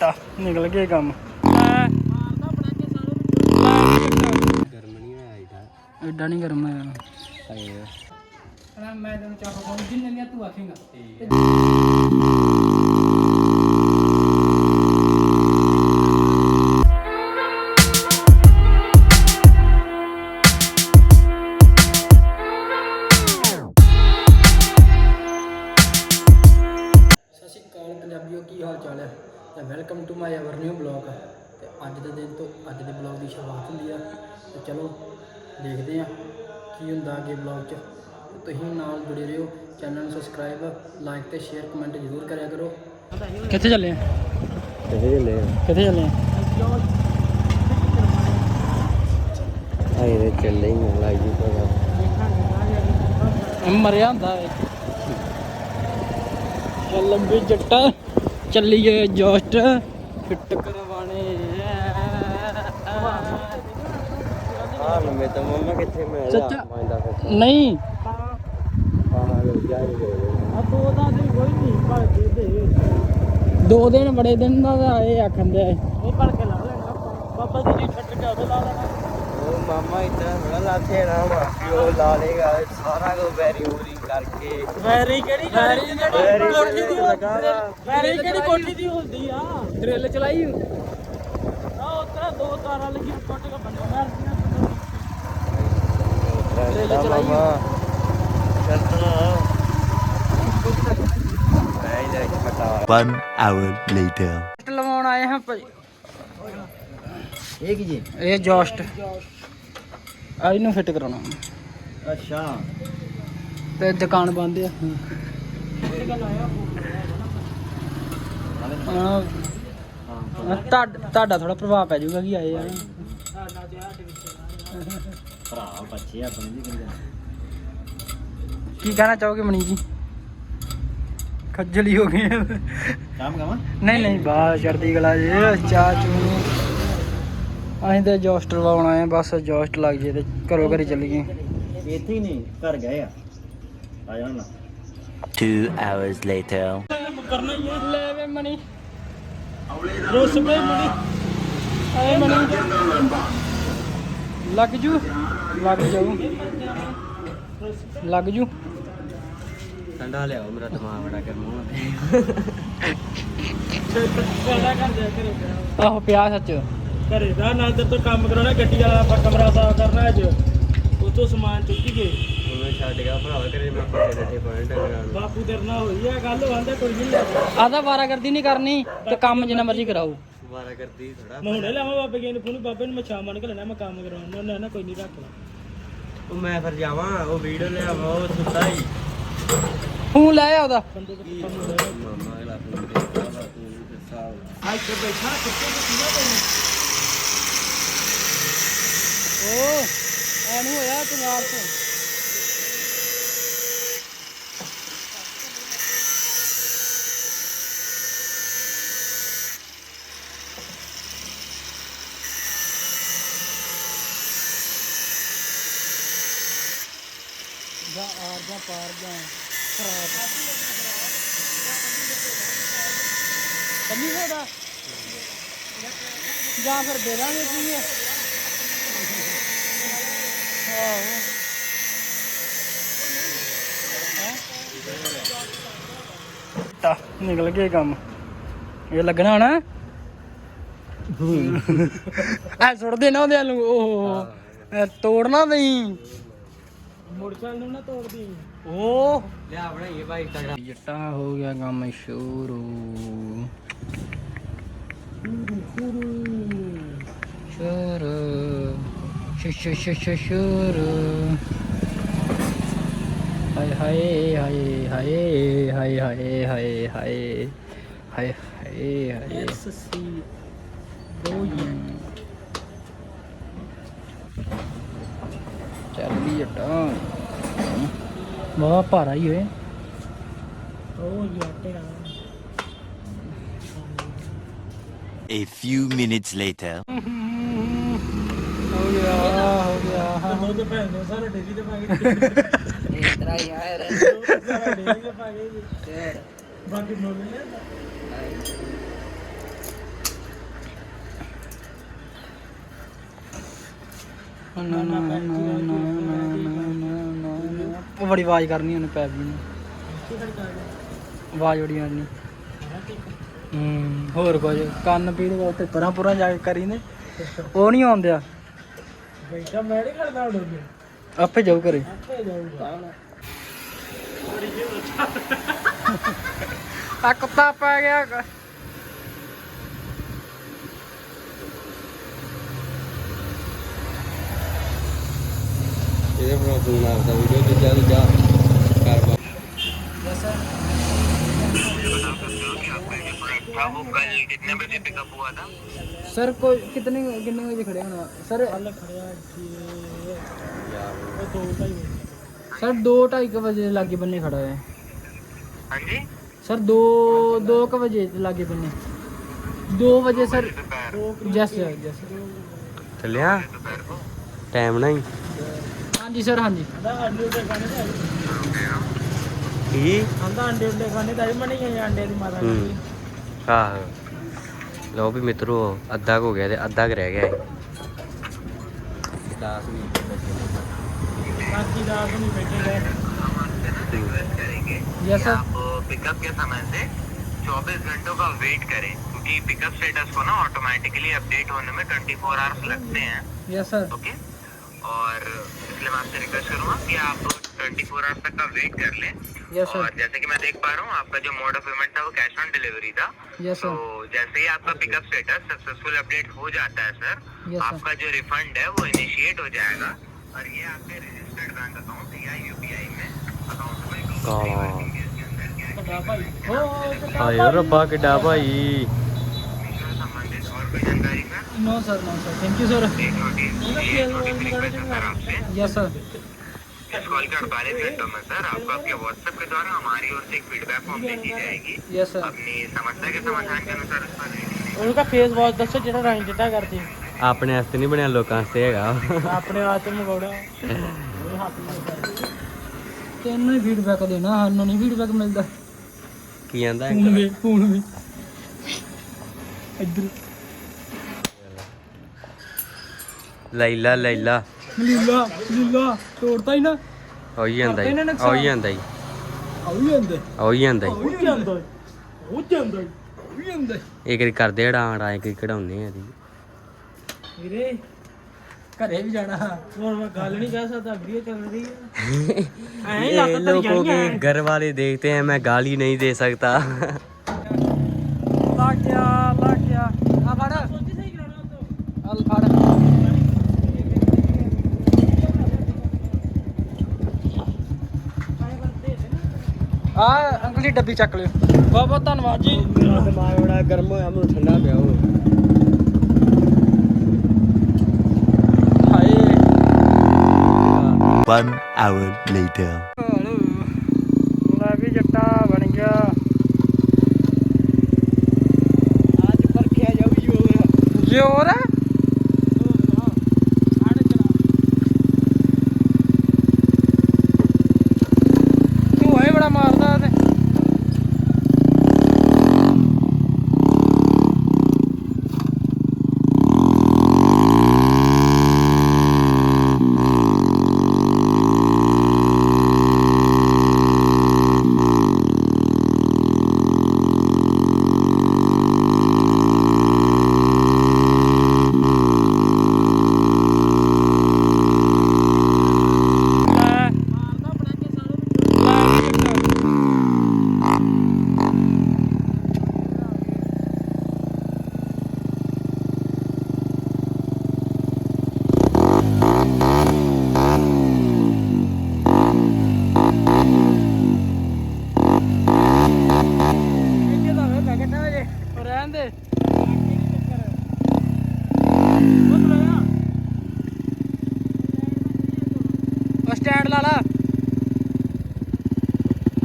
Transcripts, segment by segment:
ਦਿੱਤਾ ਨਿਕਲ ਗਏ ਕੰਮ। ਐਡਾ ਨਹੀਂ ਗਰਮ ਹੈ ਯਾਰ ਮੈਂ ਤੈਨੂੰ ਚਾਹ ਪਾਉਂਦਾ ਜਿੰਨੇ ਲਿਆ ਤੂੰ ਆਖੇਂਗਾ। ਦੇ ਬਲੌਗ ਦੀ ਸ਼ੁਰੂਆਤ ਹੁੰਦੀ ਆ ਤੇ ਚਲੋ ਦੇਖਦੇ ਆ ਕੀ ਹੁੰਦਾ ਅੱਗੇ ਬਲੌਗ 'ਚ। ਤੁਸੀਂ ਨਾਲ ਜੁੜੇ ਰਹੋ ਚੈਨਲ ਨੂੰ ਸਬਸਕ੍ਰਾਈਬ ਲਾਈਕ ਤੇ ਸ਼ੇਅਰ ਕਮੈਂਟ ਜ਼ਰੂਰ ਕਰਿਆ ਕਰੋ। ਕਿੱਥੇ ਚੱਲੇ ਆ? ਇਹ ਲੈ ਕਿੱਥੇ ਚੱਲੇ ਆ? ਹਾਏ ਦੇ ਚੱਲੇ ਹੀ ਲੱਗ ਜੂ ਪਤਾ। ਮਰਿਆ ਹੁੰਦਾ ਏ ਚੱਲ ਲੰਬੀ ਜੱਟਾ ਚੱਲੀਏ ਜੋਸਟ ਫਿੱਟ ਕਰਵਾਣੇ ਹਾਂ ਤਾਂ ਮਮਾ ਕਿੱਥੇ ਮੈਂ ਨਹੀਂ। ਦੋ ਕੇ ਦਿਨ ਬੜੇ ਦਿਨ ਦਾ ਤਾਂ ਇਹ ਆਖਣ ਦੇ ਇਹ। ਭੜ ਕੇ ਲਾ ਲੈਣਾ। ਬਾਬਾ ਜੀ ਦੀ ਛੱਟ ਕੇ ਉਹਦੇ ਲਾ ਲੈਣਾ ਉਹ ਮਾਮਾ ਇਤਨਾ ਥੋੜਾ ਲਾਥੇ ਨਾ ਮਾਫੀ ਉਹ ਲਾ ਲੇਗਾ ਸਾਰਾ ਕੁਝ ਵੈਰੀ ਵੂਰੀ ਕਰਕੇ। ਵੈਰੀ ਕਿਹੜੀ ਵੈਰੀ ਵੈਰੀ ਕੋਠੀ ਦੀ ਲੱਗਾ ਵਾ। ਵੈਰੀ ਕਿਹੜੀ ਕੋਠੀ ਦੀ ਹੁੰਦੀ ਆ? ਡਰਿੱਲ ਚਲਾਈ। ਆ ਉੱਤਰਾ ਦੋ ਤਾਰਾਂ ਲੱਗੀ ਟੁੱਟ ਕੇ ਬੰਦੇ ਮਾਰਦੀਆਂ ਰਸਤਾ ਮਾਮਾ ਚੱਲਣਾ ਮੈਂ ਲੈ ਕੇ ਪਟਾ One hour later. ਲਵਾਉਣ ਆਏ ਹਾਂ ਭਾਈ। ਇਹ ਕੀ ਜੀ? ਇਹ ਜੋਸਟ। ਆ ਇਹਨੂੰ ਫਿੱਟ ਕਰਾਉਣਾ। ਅੱਛਾ। ਤੇ ਦੁਕਾਨ ਬੰਦ ਆ। ਤੁਹਾਡਾ ਥੋੜਾ ਪ੍ਰਭਾਵ ਪੈ ਜਾਊਗਾ ਕਿ ਆਏ ਆ। ਭਰਾ ਬੱਚੇ ਕਹਿੰਦੇ ਕੀ ਕਹਿਣਾ ਚਾਹੋਗੇ ਮਣੀ ਜੀ? ਖੱਜਲੀ ਹੋ ਗਏ ਆ। ਕੰਮ ਕਮਾ ਨਹੀਂ ਨਹੀਂ ਬਾਹਰ ਚੜਦੀ ਗਲਾ ਜੇ ਚਾਹ ਚੂ ਅਸੀਂ ਤੇ ਜੋਸਟ ਲਵਾਉਣ ਆਏ ਆ ਬਸ ਜੋਸਟ ਲੱਗ ਜੇ ਤੇ ਘਰੋਂ ਘਰੀ ਚੱਲੀਏ। ਇੱਥੇ ਹੀ ਨਹੀਂ ਘਰ ਗਏ ਆ। ਆ ਜਾਣਾ Two hours later. ਕਰਨਾ ਹੀ ਹੈ ਲੈ ਵੇ ਮਣੀ ਰੁੱਸ ਪਏ ਮਣੀ ਆਏ ਮਣੀ ਲੱਗ ਜੂ। ਲੱਗ ਜਾਊ। ਲੱਗ ਜੂ। ਠੰਡਾ ਲਿਆਓ ਮੇਰਾ ਦਿਮਾਗ ਬੜਾ ਗਰਮ ਆਹੋ ਪਿਆ ਸੱਚ। ਘਰੇ ਦਾ ਨਾਲ ਤੇ ਤੋਂ ਕੰਮ ਕਰਾਉਣਾ ਗੱਡੀ ਵਾਲਾ ਆਪਾਂ ਕਮਰਾ ਸਾਫ਼ ਕਰਨਾ ਅੱਜ। ਉਤੋਂ ਸਮਾਨ ਚੁੱਕੀਏ ਉਹਨੇ ਛੱਡ ਗਿਆ ਭਰਾ ਕਰੇ ਮੈਂ ਪੱਟੇ ਰੱਠੇ ਪਾਣ ਡੰਗਰਾਂ ਨੂੰ ਬਾਪੂ ਤੇਰੇ ਨਾਲ ਹੋਈ ਆ ਗੱਲ ਆਂਦਾ ਕੋਈ ਨਹੀਂ। ਆਦਾ ਵਾਰਾਗਰਦੀ ਨਹੀਂ ਕਰਨੀ ਤੇ ਕੰਮ ਜਿੰਨਾ ਮਰਜ਼ੀ ਕਰਾਓ। ਦੁਬਾਰਾ ਕਰਦੀ ਥੋੜਾ ਮੈਂ ਹੁਣੇ ਲਾਵਾਂ ਬਾਬੇ ਜੀ ਨੂੰ ਫੋਨ ਬਾਬੇ ਨੂੰ ਮੈਂ ਸ਼ਾਮਾਂ ਨੂੰ ਘਲਣਾ ਮੈਂ ਕੰਮ ਕਰਾਉਣਾ ਉਹਨਾਂ ਨੇ ਕੋਈ ਨਹੀਂ ਰੱਖ ਲਾ। ਉਹ ਮੈਂ ਫਿਰ ਜਾਵਾਂ ਉਹ ਵੀਡੀਓ ਲਿਆਵਾਂ ਉਹ ਸੁੱਤਾ ਹੀ। ਫੋਨ ਲੈ ਆ ਉਹਦਾ ਬੰਦੇ ਦੇ ਮਾਮਾ ਅਗਲਾ ਫੋਨ ਦੇਖਦਾ ਵਾ ਤੂੰ ਵੀ? ਦੱਸਾ ਅੱਜ ਤੇ ਬੈਠਾ ਕਿੱਥੇ ਕਿੱਥੇ ਤੈਨੂੰ ਓ ਐਨੂੰ ਹੋਇਆ ਤੁਮਾਰ ਤੋਂ ਜਾ ਆਰ ਜਾ ਪਾਰ ਜਾ ਖਰਾਬ। ਕੰਨੀ ਹੋਦਾ ਜਾਂ ਫਿਰ ਦੇ ਦਾਂਗੇ ਕੀ ਹੈ ਆਹੋ। ਤਾਂ ਨਿਕਲ ਗਏ ਕੰਮ। ਇਹ ਲੱਗਣਾ ਹਣਾ ਐ ਸੁੱਟ ਦੇਣਾ ਉਹਦੇ ਨੂੰ। ਉਹ ਐ ਤੋੜਨਾ ਨਹੀਂ। ਮੋਟਰਸਾਈਕਲ ਨੂੰ ਨਾ ਤੋੜਦੀ ਉਹ ਲਿਆ ਬਣਾਈਏ ਭਾਈ ਤਗੜਾ ਜੱਟਾ ਹੋ ਗਿਆ ਕੰਮ ਸ਼ੁਰੂ ਸ਼ੁਰੂ ਸ਼ੁ ਸ਼ੁ ਸ਼ੁ ਸ਼ੁਰੂ ਹਾਏ ਹਾਏ ਹਾਏ ਹਾਏ ਹਾਏ ਹਾਏ ਹਾਏ ਹਾਏ ਹਾਏ ਹਾਏ ਹਾਏ ਸੱਸੀ ਚੱਲ ਵੀ ਜੱਟਾ ਬਾਬਾ ਭਾਰਾ ਹੀ ਹੋਏ ਉਹ ਯਾਟਿਆ A few minutes later. ਹੋ ਗਿਆ ਹੋ ਗਿਆ। ਉਹ ਤੇ ਭੈਣ ਨੇ ਸਾਰੇ ਡੇਰੀ ਤੇ ਪਾ ਕੇ। ਇਤਰਾ ਯਾਰ ਸਾਰਾ ਡੇਰੀ ਤੇ ਪਾ ਕੇ। ਬਾਕੀ ਮੁੱਲ ਨਹੀਂ ਨਾ ਨਾ ਨਾ ਨਾ ਨਾ ਉਹ ਬੜੀ ਆਵਾਜ਼ ਕਰਨੀ ਉਹਨੇ ਪੈਪ ਜੀ ਆਵਾਜ਼ ਬੜੀ ਆਣੀ ਹੂੰ ਹੋਰ ਕੁਝ ਕੰਨ ਪੀੜ ਵਾਸਤੇ ਪਰਾਂ ਪੁਰਾਂ ਜਾ ਕੇ ਕਰੀ ਨੇ ਉਹ ਨਹੀਂ ਆਉਂਦਿਆ ਬੈਠਾ ਮੈਂ ਨਹੀਂ ਕਰਦਾ ਉਡੋਗੇ ਆਪੇ ਜਾਊ ਘਰੇ ਆਪੇ ਜਾਊਗਾ ਆ ਕੁੱਤਾ ਪੈ ਗਿਆ ਬਣਾ ਤੂੰ ਮਾਰਦਾ ਵੀਡੀਓ ਤੇ ਜਾ ਜਾ ਕਰ ਬਾ ਸਰ ਕੋਈ ਕਿਤਨੇ ਕਿੰਨੇ ਵਜੇ ਖੜੇ ਹੋਣਾ? ਸਰ ਕੱਲ ਖੜਿਆ ਸੀ ਉਹ ਦੋ ਢਾਈ ਵਜੇ ਸਰ 2:30 ਵਜੇ ਦੇ ਲਾਗੇ ਬੰਨੇ ਖੜਾ ਹੈ ਹਾਂਜੀ? ਸਰ 2 2 ਵਜੇ ਦੇ ਲਾਗੇ ਬੰਨੇ। 2 ਵਜੇ ਸਰ ਜਸ ਜਸ ਚੱਲਿਆ ਟਾਈਮ ਨਹੀਂ। ਹਾਂਜੀ ਸਰ ਹਾਂਜੀ ਆਂਦਾ ਅੰਡੇ ਉੱਤੇ ਖਾਣੇ ਦਾ ਕੀ ਆਂਦਾ ਅੰਡੇ ਉੱਤੇ ਖਾਣੇ ਦਾ ਮਣੀ ਹੈ ਅੰਡੇ ਦੀ ਮਾਤਾ ਹੂੰ ਜੀ ਆਹੋ ਲਓ ਵੀ ਮਿੱਤਰੋ ਅੱਧਾ ਕੁ ਹੋ ਗਿਆ ਤੇ ਅੱਧਾ ਕੁ ਰਹਿ ਗਿਆ ਹੈ 10 ਵੀ ਬਾਕੀ ਰਾਤ ਨੂੰ ਬੈਠੇ ਰਹੇ यस सर आप पिकअप के समय से 24 घंटों का वेट करें क्योंकि पिकअप स्टेटस को ना ऑटोमेटिकली अपडेट होने में 24 आवर्स लगते हैं यस सर ओके और इसलिए मैं आपसे रिक्वेस्ट करूँगा कि आप 24 फोर आवर्स तक का वेट कर लें। Yes, और जैसे कि मैं देख पा रहा हूँ आपका जो मोड ऑफ़ पेमेंट था वो कैश ऑन डिलीवरी था। Yes, तो जैसे ही आपका पिकअप स्टेटस सक्सेसफुल अपडेट हो जाता है सर yes, आपका जो रिफंड है वो इनिशिएट हो जाएगा। और ये आपके रजिस्टर्ड बैंक अकाउंट या यूपीआई में अकाउंट में। हाँ। यार बाकी डाबा ही। कोई जानकारी sir no sir no sir thank you sir एक नोटिस ये नोटिस रिक्वेस्ट है सर आपसे यस सर इस कॉल के अड़तालीस घंटों में सर आपको आपके व्हाट्सएप के द्वारा हमारी ओर से एक फीडबैक फॉर्म भेजी जाएगी यस सर अपनी समस्या के समाधान के अनुसार उस पर रेटिंग ਉਹਨੂੰ ਕਾ ਫੇਸ ਵਾਸ਼ ਦੱਸੋ ਜਿਹੜਾ ਰੰਗ ਚਿੱਟਾ ਕਰਦੀ ਆਪਣੇ ਵਾਸਤੇ ਨਹੀਂ ਬਣਿਆ ਲੋਕਾਂ ਵਾਸਤੇ ਹੈਗਾ ਆਪਣੇ ਹੱਥ ਮਗੋੜਾ ਉਹ ਹੱਥ ਮਗੋੜਾ ਤੈਨੂੰ ਹੀ ਫੀਡਬੈਕ ਦੇਣਾ ਸਾਨੂੰ ਨਹੀਂ ਫੀਡਬੈਕ ਮਿਲਦਾ ਕੀ ਆਂਦਾ ਫੋਨ ਵੇ ਫੋਨ ਵੇ ਇੱਧਰ ਲੈਲਾ ਲੈਲਾ ਲੀਲਾ ਲੀਲਾ ਤੋੜਤਾ ਹੀ ਨਾ ਹੋਈ ਜਾਂਦਾ ਇਹਨਾਂ ਹੀ ਨੁਕਸਾਨ। ਹੋਈ ਜਾਂਦਾ ਹੀ ਆਉ ਜਾਂਦੇ ਹੋਈ ਜਾਂਦਾ ਹੀ ਉਹ ਜਾਂਦਾ ਉਹ ਜਾਂਦਾ ਆਉ ਜਾਂਦੇ ਇਹ ਕਰੀ ਕਰਦੇ ਹੜਾਂ ਹੜਾਂ ਕਰੀ ਕਢਾਉਨੇ ਆ ਦੀ ਵੀਰੇ ਘਰੇ ਵੀ ਜਾਣਾ ਹੁਣ ਮੈਂ ਗੱਲ ਨਹੀਂ ਕਹਿ ਸਕਦਾ ਵੀਡੀਓ ਚੱਲ ਰਹੀ ਹੈ ਐਂ ਹੀ ये ਲੱਤ ਤਰ लोगों के ਜਾਣੀਆਂ घर वाले देखते हैं मैं गाली नहीं दे सकता ਆ ਅੰਕਲ ਡੱਬੀ ਚੱਕ ਲਿਓ। ਬਹੁਤ ਬਹੁਤ ਧੰਨਵਾਦ ਜੀ। ਮੇਰਾ ਦਿਮਾਗ ਬੜਾ ਗਰਮ ਹੋਇਆ ਮੈਨੂੰ ਠੰਡਾ ਪਿਆ ਹੋਇਆ One hour later. ਹਲੋ। ਲੈ ਵੀ ਜੱਟਾ ਬਣ ਗਿਆ। ਅੱਜ ਪਰਖਿਆ ਜਾਊ ਜੋਰ ਜੋਰ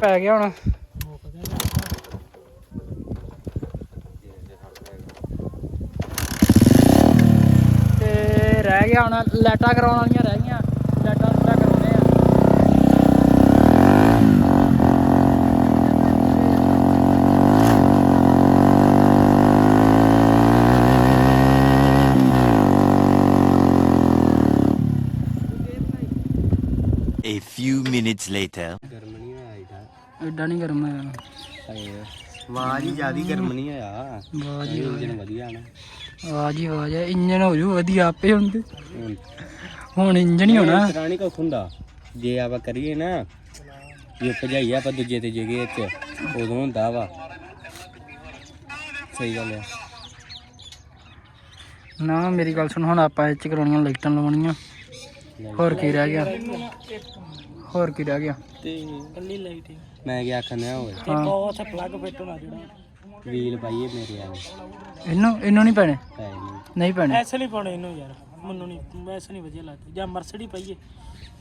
ਪੈ ਗਿਆ ਹੁਣ। ਤੇ ਰਹਿ ਗਿਆ ਹੁਣ, ਲਾਈਟਾਂ ਕਰਾਉਣ ਵਾਲੀਆਂ ਰਹਿ ਗਈਆਂ। ਲਾਈਟਾਂ ਲੂਟਾਂ ਕਰਾਉਣੇ ਆ। Few minutes later. ਗਰਮ ਨਹੀਂ ਹੋਇਆ ਇਹਦਾ ਐਡਾ ਨਹੀਂ ਗਰਮ ਹੋਇਆ। ਹਾਏ ਆਵਾਜ਼ ਹੀ ਜਿਆਦੀ ਗਰਮ ਨਹੀਂ ਹੋਇਆ। ਵਾਹ ਜੀ ਇੰਜਨ ਵਧੀਆ ਨਾ। ਵਾਹ ਜੀ ਵਾਹ ਜੀ ਇੰਜਨ ਹੋ ਜੂ ਵਧੀਆ ਆਪੇ ਹੁੰਦੇ। ਹੁਣ ਇੰਜਨ ਹੀ ਹੋਣਾ। ਰਾਣੀ ਕੋ ਹੁੰਦਾ। ਜੇ ਆਪਾਂ ਕਰੀਏ ਨਾ ਜੇ ਭਜਾਈਏ ਆਪਾਂ ਦੂਜੇ ਤੇ ਜਗੇ ਚ ਉਦੋਂ ਹੁੰਦਾ ਵਾ। ਸਹੀ ਗੱਲ ਹੈ ਨਾ ਮੇਰੀ ਗੱਲ ਸੁਣ ਹੁਣ ਆਪਾਂ ਇਹ ਚ ਕਰਾਉਣੀਆਂ ਲਾਈਟਾਂ ਲਵਾਉਣੀਆਂ। ਹੋਰ ਕੀ ਰਹਿ ਗਿਆ? ਹੋਰ ਕੀ ਰਹਿ ਗਿਆ? ਤੇ ਕੱਲੀ ਲਾਈਟ ਹੀ ਮੈਂ ਕੀ ਆਖਣਾ ਹੋਵੇ ਤੇ ਬਹੁਤ ਪਲੱਗ ਫਿੱਟ ਹੋਣਾ ਜਿਹੜਾ। ਵੀਲ ਪਾਈਏ ਮੇਰੇ ਆ ਇਹਨੂੰ ਇਹਨੂੰ ਨਹੀਂ ਪੈਣੇ? ਪੈ ਨਹੀਂ ਨਹੀਂ ਪੈਣੇ। ਐਸੇ ਨਹੀਂ ਪਾਉਣੇ ਇਹਨੂੰ ਯਾਰ। ਮੈਨੂੰ ਨਹੀਂ ਵੈਸੇ ਨਹੀਂ ਵਧੀਆ ਲੱਗਦੀ। ਜਾਂ ਮਰਸਡੀ ਪਾਈਏ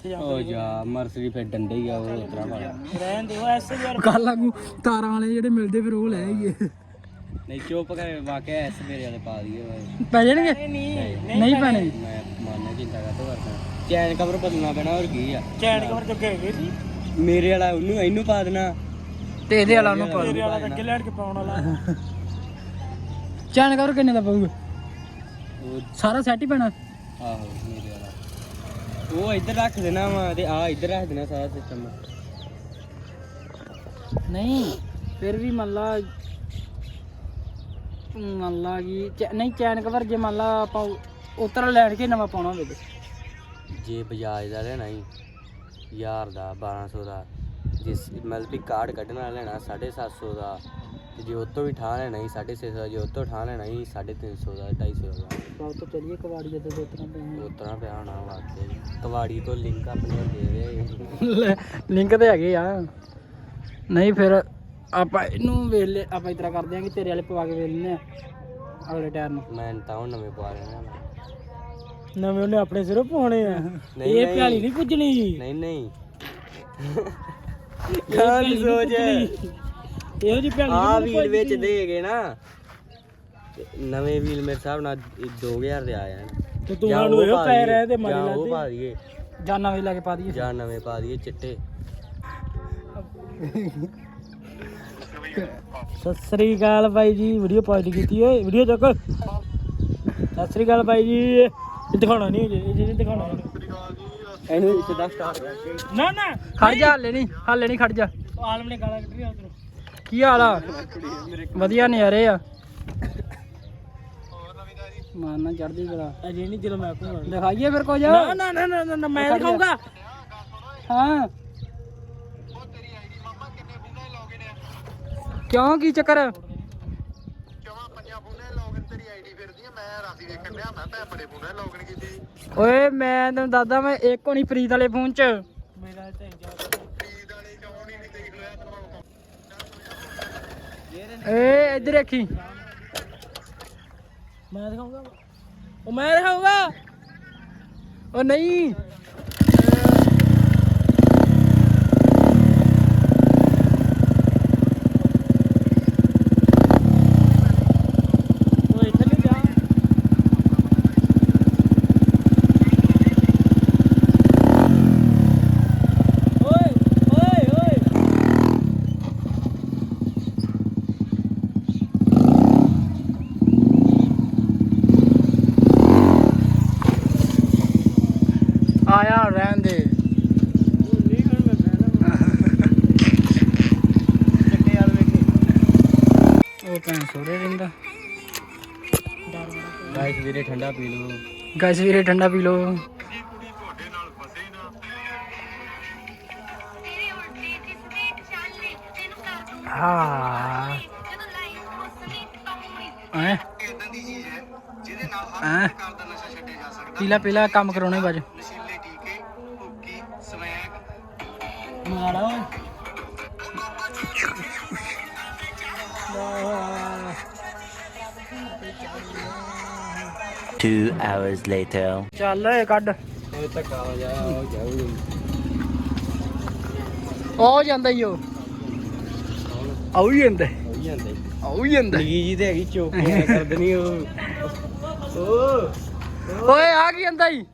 ਤੇ ਜਾਂ ਉਹ ਜਾ ਮਰਸਡੀ ਫਿਰ ਡੰਡੇ ਹੀ ਆ ਉਹ ਉਤਰਾ ਵਾਲਾ। ਰਹਿਣ ਦਿਓ ਐਸੇ ਯਾਰ। ਕੱਲ ਆਗੂ ਤਾਰਾਂ ਵਾਲੇ ਜਿਹੜੇ ਮਿਲਦੇ ਫਿਰ ਉਹ ਲੈ ਆਈਏ। ਨਹੀਂ ਚੁੱਪ ਕਰ ਵਾਕਿਆ ਐਸ ਮੇਰੇ ਵਾਲੇ ਪਾ ਦਈਏ ਓਏ। ਪੈ ਜਾਣਗੇ? ਨਹੀਂ ਨਹੀਂ ਪੈਣੇ। ਮੈਂ ਮਾਨਾ ਚਿੰਤਾ ਕਰਦਾ ਕਰਦਾ। ਚੈਨ ਕਵਰ ਬਦਲਣਾ ਪੈਣਾ ਹੋਰ ਕੀ ਆ? ਚੈਨ ਕਵਰ ਜੱਗੇ ਹੈਗੇ ਸੀ। ਮੇਰੇ ਵਾਲਾ ਉਹਨੂੰ ਇਹਨੂੰ ਪਾ ਦੇਣਾ। ਤੇ ਇਹਦੇ ਵਾਲਾ ਨੂੰ ਪਾ ਤੇਰੇ ਵਾਲਾ ਤਾਂ ਅੱਗੇ ਲੈਣ ਕੇ ਪਾਉਣ ਵਾਲਾ। ਚੈਨ ਕਵਰ ਕਿੰਨੇ ਦਾ ਪਊਗਾ? ਉਹ ਸਾਰਾ ਸੈੱਟ ਹੀ ਪੈਣਾ। ਆਹੋ ਮੇਰੇ ਵਾਲਾ। ਉਹ ਇੱਧਰ ਰੱਖ ਦੇਣਾ ਵਾ ਤੇ ਆ ਇੱਧਰ ਰੱਖ ਦੇਣਾ ਸਾਰਾ ਸਿਸਟਮ ਨਹੀਂ ਫਿਰ ਵੀ ਮੰਨ ਲਾ ਮੰਨ ਲਾ ਕਿ ਚੈ- ਨਹੀਂ ਚੈਨ ਕਵਰ ਜੇ ਮੰਨ ਲਾ ਆਪਾਂ ਉਤਰਾ ਲੈਣ ਕੇ ਨਵਾਂ ਪਾਉਣਾ ਹੋਵੇ ਤੇ। ਜੇ ਬਜਾਜ ਦਾ ਲੈਣਾ ਹੀ 1000 ਦਾ 1200 ਦਾ। ਜਿਸ ਮਤਲਬ ਵੀ ਕਾਰਡ ਕੱਢਣਾ ਲੈਣਾ 750 ਦਾ ਤੇ ਜੇ ਉਹ ਤੋਂ ਵੀ ਠਾਹ ਲੈਣਾ ਹੀ 650 ਦਾ ਜੇ ਉਹ ਤੋਂ ਠਾਹ ਲੈਣਾ ਹੀ 350 ਦਾ 250 ਦਾ। ਬਾਅਦ ਤੋਂ ਚੱਲੀਏ ਕਵਾੜੀ ਦੇ ਦੋ ਉਤਰਾ ਉਹ ਤਰ੍ਹਾਂ ਪਿਆ ਹੋਣਾ ਵਾਕਈ। ਕਵਾੜੀ ਤੋਂ ਲਿੰਕ ਆਪਣੇ ਦੇ ਦੇ ਲਿੰਕ ਤੇ ਹੈਗੇ ਆ। ਨਹੀਂ ਫਿਰ ਆਪਾਂ ਇਹਨੂੰ ਵੇਖ ਲੈ ਆਪਾਂ ਇਤਰਾ ਕਰਦੇ ਆ ਕਿ ਤੇਰੇ ਵਾਲੇ ਪਵਾ ਕੇ ਵੇਖ ਲੈਨੇ ਆ ਅਗਲੇ ਟਾਇਰ ਨੂੰ। ਮੈਂ ਤਾਂ ਉਹ ਨਵੇਂ ਪਾ ਲੈਣਾ। ਨਵੇਂ ਉਹਨੇ ਆਪਣੇ ਸਿਰੋਂ ਪਾਉਣੇ ਆ। ਨਹੀਂ, ਇਹ ਨਹੀਂ। ਪਿਆਲੀ ਨਹੀਂ ਪੁੱਜਣੀ। ਨਹੀਂ ਨਹੀਂ। ਗਾਂ ਦੀ ਸੋਚ। ਇਹੋ ਜੀ ਪਿਆਲੀ ਆ ਵੀਲ ਵਿੱਚ ਦੇਗੇ ਨਾ ਤੇ ਨਵੇਂ ਵੀਲ ਮੇਰੇ ਹਿਸਾਬ ਨਾਲ 2000 ਦੇ ਆ ਜਾਣ। ਤੇ ਤੂੰ ਜਾਂ ਸਾਨੂੰ ਉਹ ਇਹੋ ਪਾ ਪੈ ਦਈਏ, ਰਹੇ ਤੇ ਮਾਰੀ ਜਾਂ ਉਹ ਲਾਦੇ ਪਾ ਦਈਏ। ਜਾਨਾ ਵੇ ਲੈ ਕੇ ਪਾ ਦਈਏ। ਜਾਂ ਨਵੇਂ ਪਾ ਦਈਏ ਚਿੱਟੇ। ਸਤਿ ਸ੍ਰੀ ਅਕਾਲ ਬਾਈ ਜੀ ਵੀਡੀਓ ਪੋਸਟ ਕੀਤੀ ਓਏ। ਵੀਡੀਓ ਚੱਕ। ਸਤਿ ਸ੍ਰੀ ਅਕਾਲ ਬਾਈ ਜੀ। ਇਹ ਦਿਖਾਉਣਾ ਨਹੀਂ ਜੇ ਇਹ ਨਹੀਂ ਦਿਖਾਉਣਾ ਇਹਨੂੰ ਸਿੱਧਾ ਸਟਾਰਟ ਨਾ ਨਾ। ਖੜ ਜਾ ਹਾਲੇ ਨਹੀਂ ਹਾਲੇ ਨਹੀਂ ਖੜ ਜਾ। ਆਲਮ ਨੇ ਗਾਲਾਂ ਕੱਢ ਰਹੀ ਉਧਰੋਂ। ਕੀ ਹਾਲ ਆ? ਵਧੀਆ ਨਜ਼ਾਰੇ ਆ। ਮਾਨਾ ਚੜਦੀ ਕਲਾ। ਅਜੇ ਨਹੀਂ ਜਦੋਂ ਮੈਂ ਆਖੂੰਗਾ। ਦਿਖਾਈਏ ਫਿਰ ਕੁਝ। ਨਾ ਨਾ ਨਾ ਨਾ, ਨਾ ਮੈਂ ਦਿਖਾਉਂਗਾ। ਹਾਂ। ਕਿਉਂ ਕੀ ਚੱਕਰ ਚਵਾ ਪੰਜਾਂ ਫੋਨੇ ਲੌਗਇਨ ਤੇਰੀ ਆਈਡੀ ਫਿਰਦੀ ਆ ਮੈਂ ਰਾਤੀ ਵੇਖਣ ਡਿਆ ਮੈਂ ਤਾਂ ਬੜੇ ਫੋਨੇ ਲੌਗਇਨ ਕੀਤੀ। ਓਏ ਮੈਂ ਤੈਨੂੰ ਦੱਸਦਾ ਮੈਂ ਇੱਕ ਹੋਣੀ ਪ੍ਰੀਤ ਵਾਲੇ ਫੋਨ 'ਚ। ਮੇਰਾ ਤਾਂ ਜਾ ਫੀਡ ਵਾਲੇ ਚੌਂ ਨਹੀਂ ਦੇਖ ਲਿਆ ਤੈਨੂੰ ਏ ਇੱਧਰ ਦੇਖੀ ਮੈਂ ਦਿਖਾਉਂਗਾ। ਉਹ ਮੈਂ ਦਿਖਾਉਂਗਾ। ਓ ਨਹੀਂ ਉਹ ਇੱਥੇ ਨਹੀਂ ਜਾ ਓਏ ਓਏ ਓਏ ਆਇਆ ਰਹਿਣ ਦੇ ਉਹ ਭੈਣ ਸੋਰੇ ਰਹਿੰਦਾ। ਗਾਇਸ ਵੀਰੇ ਠੰਡਾ ਪੀ ਲਓ। ਗਾਇਸ ਵੀਰੇ ਠੰਡਾ ਪੀ ਲਓ। ਹਾਂ। ਐ ਇਦਾਂ ਦੀ ਚੀਜ਼ ਹੈ ਜਿਹਦੇ ਨਾਲ ਹਰ ਪ੍ਰਕਾਰ ਦਾ ਨਸ਼ਾ ਛੱਡਿਆ ਜਾ ਸਕਦਾ। ਪੀਲਾ ਪੀਲਾ ਕੰਮ ਕਰਾਉਣੇ ਬਾਜ। ਸਮੈਕ ਮਾਰਾ ਓਏ Two hours later. ਚੱਲ ਏ ਕੱਢ ਉਹ ਧੱਕਾ ਹੋ ਜਾ ਉਹ ਜਾਊ ਉਹ ਜਾਂਦਾ ਈ ਉਹ ਆਉ ਹੀ ਜਾਂਦਾ ਹੋ ਹੀ ਜਾਂਦਾ ਈ। ਆਉ ਹੀ ਜਾਂਦਾ ਨਿੱਕੀ ਜੀ ਤੇ ਹੈਗੀ ਚੁੱਕ ਕੇ ਐਂ ਕਰ ਦੇਣੀ ਉਹ ਓ ਓਏ ਆ ਕੀ ਜਾਂਦਾ ਈ ਨਿੱਕੀ ਜੀ ਤੇ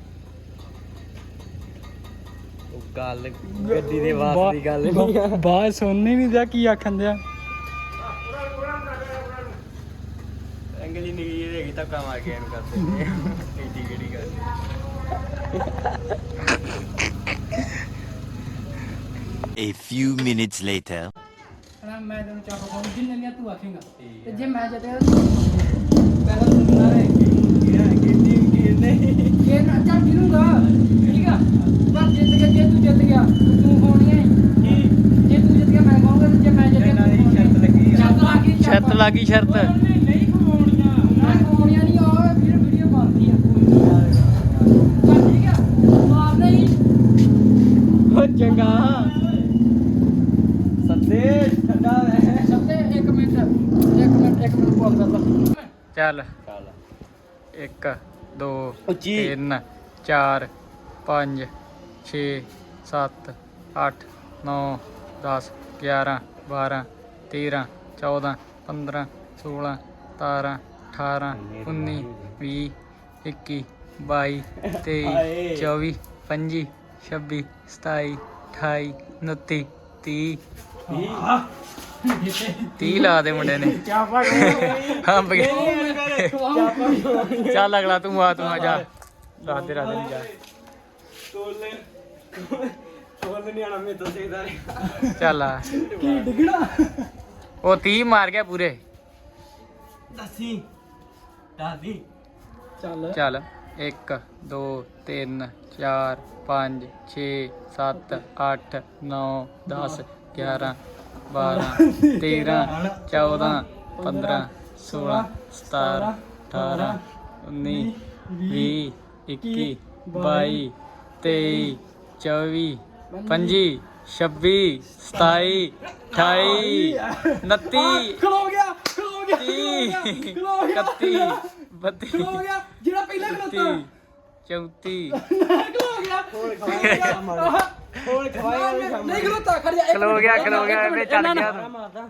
ਗੱਲ ਗੱਡੀ ਦੇ ਵਾਸ ਦੀ ਗੱਲ ਨਹੀਂ ਆ ਬਾਹਰ ਸੁਣਨੀ ਨਹੀਂ ਦਿਆ ਕੀ ਆਖਣ ਦਿਆ ਅੰਗਲੀ ਨਿੱਕੀ ਜਿਹੀ ਹੈਗੀ ਧੱਕਾ ਮਾਰ ਕੇ ਇਹਨੂੰ ਕਰਦੇ ਨੇ ਐਡੀ ਕਿਹੜੀ ਗੱਲ A few minutes later. ਹਣਾ ਮੈਂ ਤੈਨੂੰ ਚਾਹ ਪਾਉਂ ਜਿੰਨੇ ਦੀਆਂ ਤੂੰ ਆਖੇਗਾ ਤੇ ਜੇ ਮੈਂ ਜਿੱਤਿਆ ਪਹਿਲਾਂ ਤੂੰ ਨਾ ਰਹੇ ਇਹ ਨਾ ਚੱਲ ਗਿਰੂਗਾ ਠੀਕ ਆ ਪਰ ਜਿੱਤ ਗਿਆ ਜੇ ਤੂੰ ਜਿੱਤ ਗਿਆ ਤੇ ਤੂੰ ਹੋਣੀ ਹੈ ਜੇ ਤੂੰ ਜਿੱਤ ਗਿਆ ਮੈਂ ਕਹਾਂਗਾ ਤੇ ਜੇ ਮੈਂ ਜਿੱਤ ਗਿਆ ਤੂੰ ਸ਼ਰਤ ਲੱਗੀ ਸ਼ਰਤ ਲੱਗੀ ਸ਼ਰਤ। ਲੱਗੀ ਸ਼ਰਤ। ਨਹੀਂ ਖਵਾਉਣੀਆਂ ਮੈਂ ਖਵਾਉਣੀਆਂ ਨਹੀਂ ਆ ਵੀਰ ਵੀਡੀਓ ਬਣਦੀ ਆ। ਚੱਲ ਠੀਕ ਆ? ਚੰਗਾ। ਸੱਦੇ ਠੰਡਾ ਵੈ ਸਭੇ ਇੱਕ ਮਿੰਟ ਇੱਕ ਮਿੰਟ ਇੱਕ ਮਿੰਟ ਪੌਜ਼ ਕਰ ਲਾ ਚੱਲ। ਚੱਲ। 1 2 ਉੱਚੀ। 3 4 5 6 7 8 9 10 11 12 13 14 15 16 17 18 19 20 21 22 23 24 25 26 27 28 29 30 30 ਲਾ ਦੇ ਮੁੰਡੇ ਨੇ। ਹਾਂ ਬਗੇ ਚੱਲ ਅਗਲਾ ਤੂੰ ਆ ਤੂੰ ਆ ਜਾ। ਦੱਸ ਦੇ ਰਾਦੇ ਨੂੰ ਜਾ। ਤੋਲੇ। ਮੈਂ ਤੋਂ ਸੇਦਾ ਚੱਲ ਆ। ਕੀ ਡਿਗਣਾ? ਉਹ 30 ਮਾਰ ਗਿਆ ਪੂਰੇ। ਦੱਸੀ। ਦਾਦੀ ਚੱਲ। ਚੱਲ। 1 2 3 4 5 6 7 8 9 10 11 12 13 14 15 16 17 18 19 20 21 22 23 24 25 26 27 28 29 ਖਲੋ ਗਿਆ ਖਲੋ ਗਿਆ 30 ਖਲੋ ਗਿਆ 31 32 ਖਲੋ ਗਿਆ ਜਿਹੜਾ ਪਹਿਲਾਂ ਖਲੋਤਾ। 34 ਖਲੋ ਗਿਆ। ਹੁਣ ਖਵਾਏਗਾ ਨਹੀਂ ਖਲੋਤਾ ਖੜ ਜਾ ਇੱਕ ਖਲੋ ਗਿਆ ਮਿੰਟ, ਖਲੋ ਗਿਆ ਇੱਕ ਐਵੇਂ ਮਿੰਟ, ਚੱਲ ਨਾ, ਨਾ, ਗਿਆ ਨਾ, ਤੂੰ। ਮਾਰਦਾ